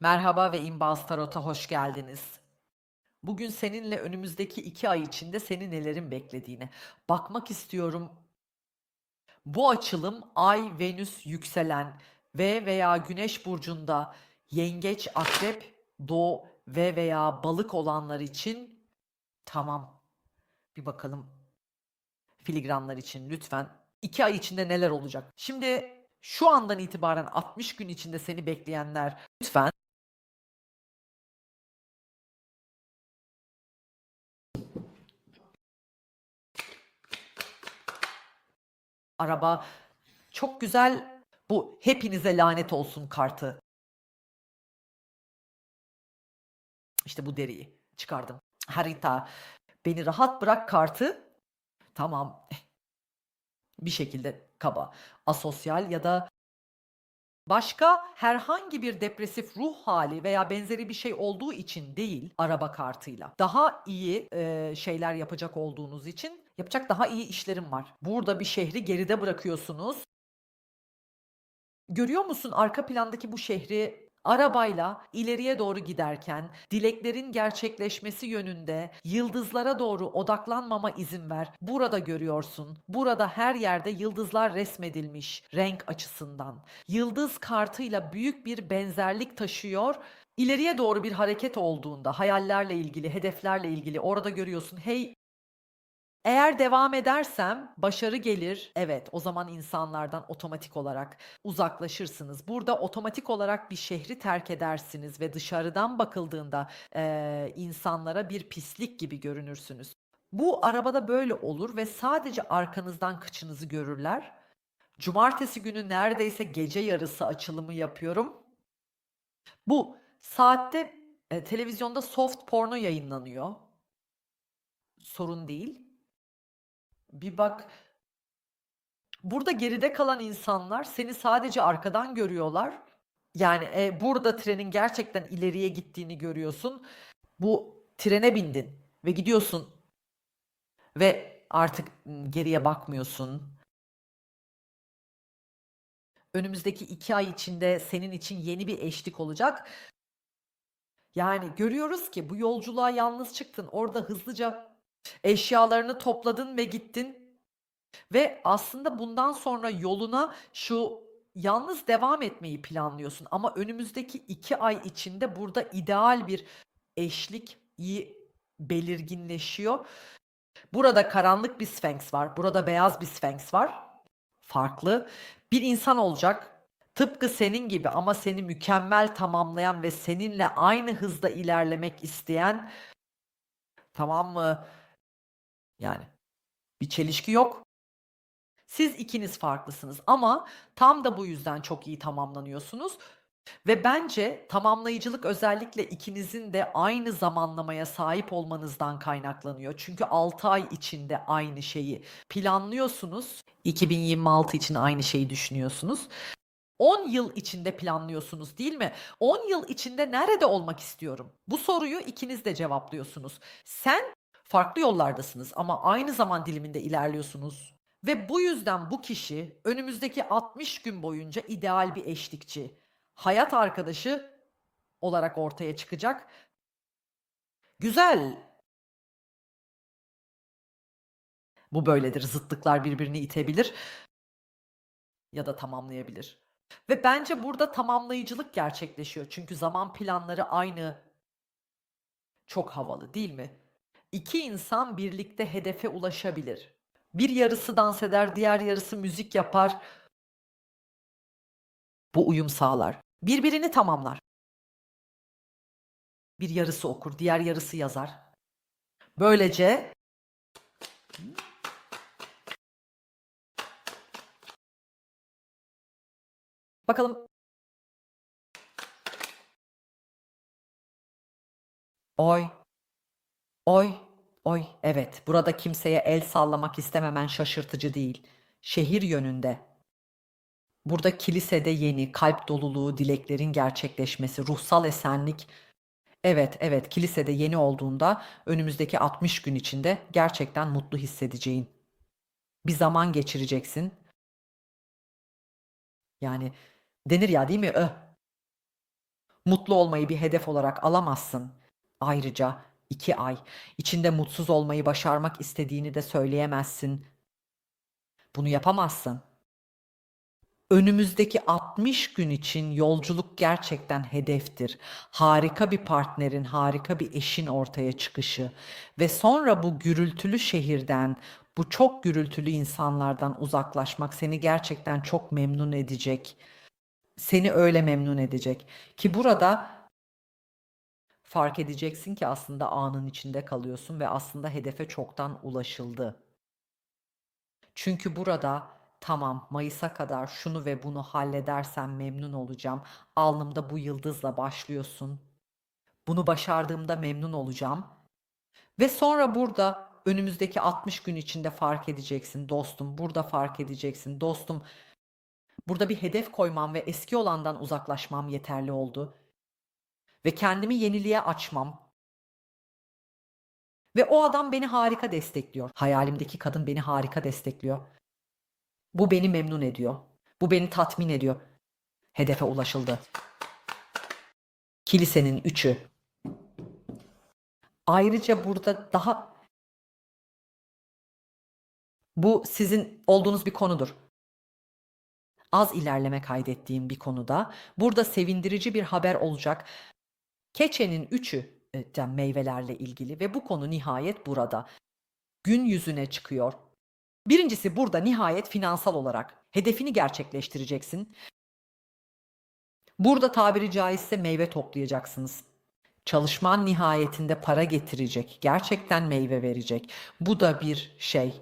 Merhaba ve İnbaz Tarot'a hoş geldiniz. Bugün seninle önümüzdeki 2 ay içinde seni nelerin beklediğine bakmak istiyorum. Bu açılım Ay, Venüs, yükselen ve veya Güneş burcunda Yengeç, Akrep, Doğu ve veya Balık olanlar için tamam. Bir bakalım filigranlar için lütfen 2 ay içinde neler olacak? Şimdi şu andan itibaren 60 gün içinde seni bekleyenler lütfen araba çok güzel bu hepinize lanet olsun kartı. İşte bu deriyi çıkardım. Harita. Beni rahat bırak kartı. Tamam. Bir şekilde kaba. Asosyal ya da başka herhangi bir depresif ruh hali veya benzeri bir şey olduğu için değil araba kartıyla. Daha iyi e, şeyler yapacak olduğunuz için yapacak daha iyi işlerim var. Burada bir şehri geride bırakıyorsunuz. Görüyor musun arka plandaki bu şehri arabayla ileriye doğru giderken dileklerin gerçekleşmesi yönünde yıldızlara doğru odaklanmama izin ver. Burada görüyorsun. Burada her yerde yıldızlar resmedilmiş renk açısından. Yıldız kartıyla büyük bir benzerlik taşıyor. İleriye doğru bir hareket olduğunda hayallerle ilgili, hedeflerle ilgili orada görüyorsun. Hey eğer devam edersem başarı gelir. Evet, o zaman insanlardan otomatik olarak uzaklaşırsınız. Burada otomatik olarak bir şehri terk edersiniz ve dışarıdan bakıldığında eee, insanlara bir pislik gibi görünürsünüz. Bu arabada böyle olur ve sadece arkanızdan kıçınızı görürler. Cumartesi günü neredeyse gece yarısı açılımı yapıyorum. Bu saatte e, televizyonda soft porno yayınlanıyor. Sorun değil. Bir bak burada geride kalan insanlar seni sadece arkadan görüyorlar. Yani e, burada trenin gerçekten ileriye gittiğini görüyorsun. Bu trene bindin ve gidiyorsun ve artık geriye bakmıyorsun. Önümüzdeki iki ay içinde senin için yeni bir eşlik olacak. Yani görüyoruz ki bu yolculuğa yalnız çıktın. Orada hızlıca eşyalarını topladın ve gittin. Ve aslında bundan sonra yoluna şu yalnız devam etmeyi planlıyorsun. Ama önümüzdeki iki ay içinde burada ideal bir eşlik iyi belirginleşiyor. Burada karanlık bir Sphinx var. Burada beyaz bir Sphinx var. Farklı. Bir insan olacak. Tıpkı senin gibi ama seni mükemmel tamamlayan ve seninle aynı hızda ilerlemek isteyen tamam mı? Yani bir çelişki yok. Siz ikiniz farklısınız ama tam da bu yüzden çok iyi tamamlanıyorsunuz. Ve bence tamamlayıcılık özellikle ikinizin de aynı zamanlamaya sahip olmanızdan kaynaklanıyor. Çünkü 6 ay içinde aynı şeyi planlıyorsunuz. 2026 için aynı şeyi düşünüyorsunuz. 10 yıl içinde planlıyorsunuz değil mi? 10 yıl içinde nerede olmak istiyorum? Bu soruyu ikiniz de cevaplıyorsunuz. Sen farklı yollardasınız ama aynı zaman diliminde ilerliyorsunuz. Ve bu yüzden bu kişi önümüzdeki 60 gün boyunca ideal bir eşlikçi, hayat arkadaşı olarak ortaya çıkacak. Güzel. Bu böyledir. Zıtlıklar birbirini itebilir ya da tamamlayabilir. Ve bence burada tamamlayıcılık gerçekleşiyor. Çünkü zaman planları aynı. Çok havalı değil mi? İki insan birlikte hedefe ulaşabilir. Bir yarısı dans eder, diğer yarısı müzik yapar. Bu uyum sağlar. Birbirini tamamlar. Bir yarısı okur, diğer yarısı yazar. Böylece bakalım Oy. Oy. Oy. Evet. Burada kimseye el sallamak istememen şaşırtıcı değil. Şehir yönünde. Burada kilisede yeni, kalp doluluğu, dileklerin gerçekleşmesi, ruhsal esenlik. Evet, evet, kilisede yeni olduğunda önümüzdeki 60 gün içinde gerçekten mutlu hissedeceğin bir zaman geçireceksin. Yani denir ya değil mi? Öh. Mutlu olmayı bir hedef olarak alamazsın. Ayrıca iki ay içinde mutsuz olmayı başarmak istediğini de söyleyemezsin. Bunu yapamazsın. Önümüzdeki 60 gün için yolculuk gerçekten hedeftir. Harika bir partnerin, harika bir eşin ortaya çıkışı ve sonra bu gürültülü şehirden, bu çok gürültülü insanlardan uzaklaşmak seni gerçekten çok memnun edecek. Seni öyle memnun edecek ki burada fark edeceksin ki aslında anın içinde kalıyorsun ve aslında hedefe çoktan ulaşıldı. Çünkü burada tamam Mayıs'a kadar şunu ve bunu halledersem memnun olacağım. Alnımda bu yıldızla başlıyorsun. Bunu başardığımda memnun olacağım. Ve sonra burada önümüzdeki 60 gün içinde fark edeceksin dostum. Burada fark edeceksin dostum. Burada bir hedef koymam ve eski olandan uzaklaşmam yeterli oldu. Ve kendimi yeniliğe açmam. Ve o adam beni harika destekliyor. Hayalimdeki kadın beni harika destekliyor. Bu beni memnun ediyor. Bu beni tatmin ediyor. Hedefe ulaşıldı. Kilisenin üçü. Ayrıca burada daha bu sizin olduğunuz bir konudur. Az ilerleme kaydettiğim bir konuda burada sevindirici bir haber olacak. Keçenin üçü e, meyvelerle ilgili ve bu konu nihayet burada. Gün yüzüne çıkıyor. Birincisi burada nihayet finansal olarak hedefini gerçekleştireceksin. Burada tabiri caizse meyve toplayacaksınız. Çalışman nihayetinde para getirecek, gerçekten meyve verecek. Bu da bir şey.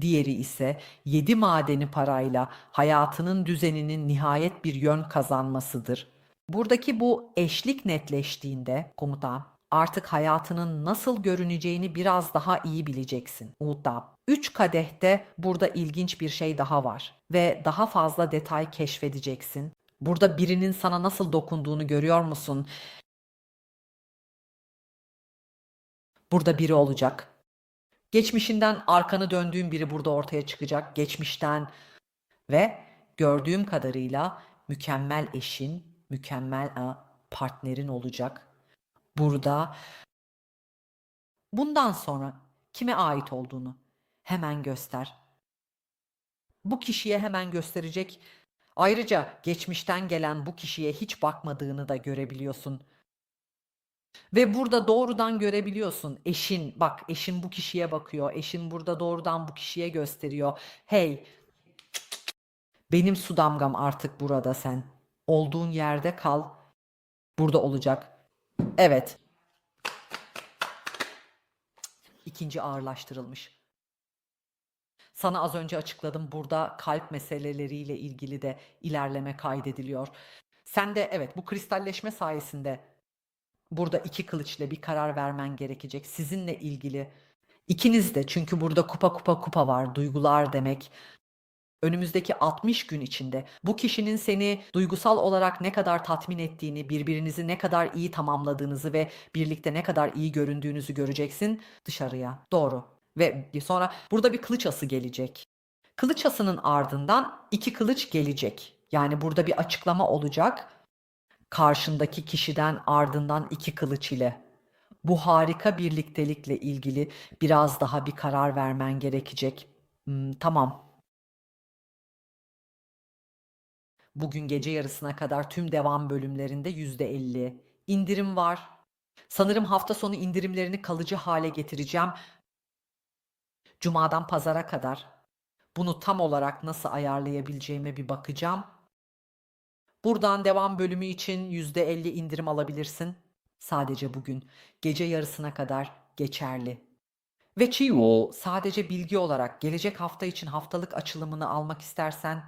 Diğeri ise yedi madeni parayla hayatının düzeninin nihayet bir yön kazanmasıdır. Buradaki bu eşlik netleştiğinde komutan artık hayatının nasıl görüneceğini biraz daha iyi bileceksin. Umut'ta. Üç kadehte burada ilginç bir şey daha var ve daha fazla detay keşfedeceksin. Burada birinin sana nasıl dokunduğunu görüyor musun? Burada biri olacak. Geçmişinden arkanı döndüğün biri burada ortaya çıkacak. Geçmişten ve gördüğüm kadarıyla mükemmel eşin, mükemmel partnerin olacak. Burada bundan sonra kime ait olduğunu hemen göster. Bu kişiye hemen gösterecek. Ayrıca geçmişten gelen bu kişiye hiç bakmadığını da görebiliyorsun. Ve burada doğrudan görebiliyorsun. Eşin bak eşin bu kişiye bakıyor. Eşin burada doğrudan bu kişiye gösteriyor. Hey benim su damgam artık burada sen. Olduğun yerde kal. Burada olacak. Evet. İkinci ağırlaştırılmış. Sana az önce açıkladım burada kalp meseleleriyle ilgili de ilerleme kaydediliyor. Sen de evet bu kristalleşme sayesinde burada iki kılıçla bir karar vermen gerekecek. Sizinle ilgili ikiniz de çünkü burada kupa kupa kupa var duygular demek. Önümüzdeki 60 gün içinde bu kişinin seni duygusal olarak ne kadar tatmin ettiğini, birbirinizi ne kadar iyi tamamladığınızı ve birlikte ne kadar iyi göründüğünüzü göreceksin dışarıya. Doğru. Ve sonra burada bir kılıç ası gelecek. Kılıç asının ardından iki kılıç gelecek. Yani burada bir açıklama olacak. Karşındaki kişiden ardından iki kılıç ile. Bu harika birliktelikle ilgili biraz daha bir karar vermen gerekecek. Hmm, tamam. Bugün gece yarısına kadar tüm devam bölümlerinde %50 indirim var. Sanırım hafta sonu indirimlerini kalıcı hale getireceğim. Cumadan pazara kadar. Bunu tam olarak nasıl ayarlayabileceğime bir bakacağım. Buradan devam bölümü için %50 indirim alabilirsin. Sadece bugün gece yarısına kadar geçerli. Ve Chiwo sadece bilgi olarak gelecek hafta için haftalık açılımını almak istersen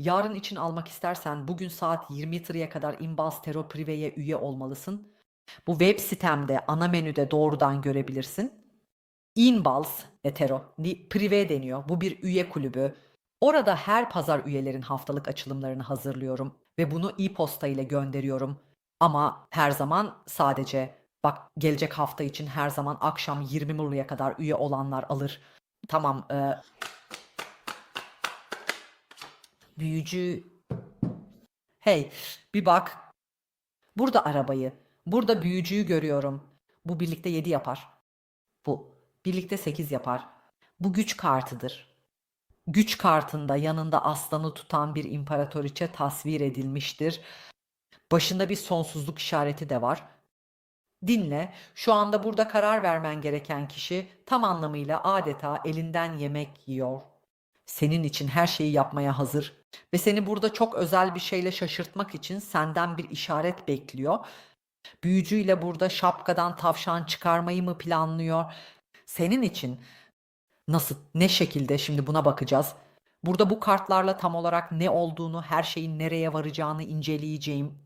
Yarın için almak istersen bugün saat 23'ya kadar Inbaz Tero Prive'ye üye olmalısın. Bu web sitemde ana menüde doğrudan görebilirsin. Inbals Etero Prive deniyor. Bu bir üye kulübü. Orada her pazar üyelerin haftalık açılımlarını hazırlıyorum ve bunu e-posta ile gönderiyorum. Ama her zaman sadece bak gelecek hafta için her zaman akşam 20 Murlu'ya kadar üye olanlar alır. Tamam, e, büyücü. Hey, bir bak. Burada arabayı, burada büyücüyü görüyorum. Bu birlikte 7 yapar. Bu birlikte 8 yapar. Bu güç kartıdır. Güç kartında yanında aslanı tutan bir imparatoriçe tasvir edilmiştir. Başında bir sonsuzluk işareti de var. Dinle, şu anda burada karar vermen gereken kişi tam anlamıyla adeta elinden yemek yiyor. Senin için her şeyi yapmaya hazır ve seni burada çok özel bir şeyle şaşırtmak için senden bir işaret bekliyor. Büyücüyle burada şapkadan tavşan çıkarmayı mı planlıyor? Senin için nasıl, ne şekilde şimdi buna bakacağız. Burada bu kartlarla tam olarak ne olduğunu, her şeyin nereye varacağını inceleyeceğim.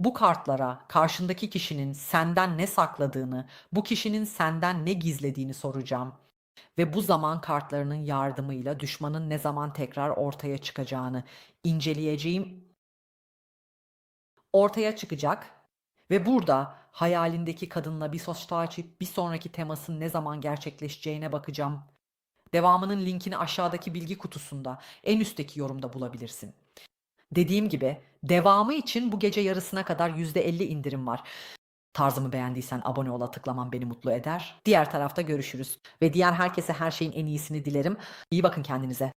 Bu kartlara karşındaki kişinin senden ne sakladığını, bu kişinin senden ne gizlediğini soracağım. Ve bu zaman kartlarının yardımıyla düşmanın ne zaman tekrar ortaya çıkacağını inceleyeceğim. Ortaya çıkacak ve burada hayalindeki kadınla bir açıp bir sonraki temasın ne zaman gerçekleşeceğine bakacağım. Devamının linkini aşağıdaki bilgi kutusunda en üstteki yorumda bulabilirsin. Dediğim gibi devamı için bu gece yarısına kadar %50 indirim var. Tarzımı beğendiysen abone ola tıklaman beni mutlu eder. Diğer tarafta görüşürüz. Ve diğer herkese her şeyin en iyisini dilerim. İyi bakın kendinize.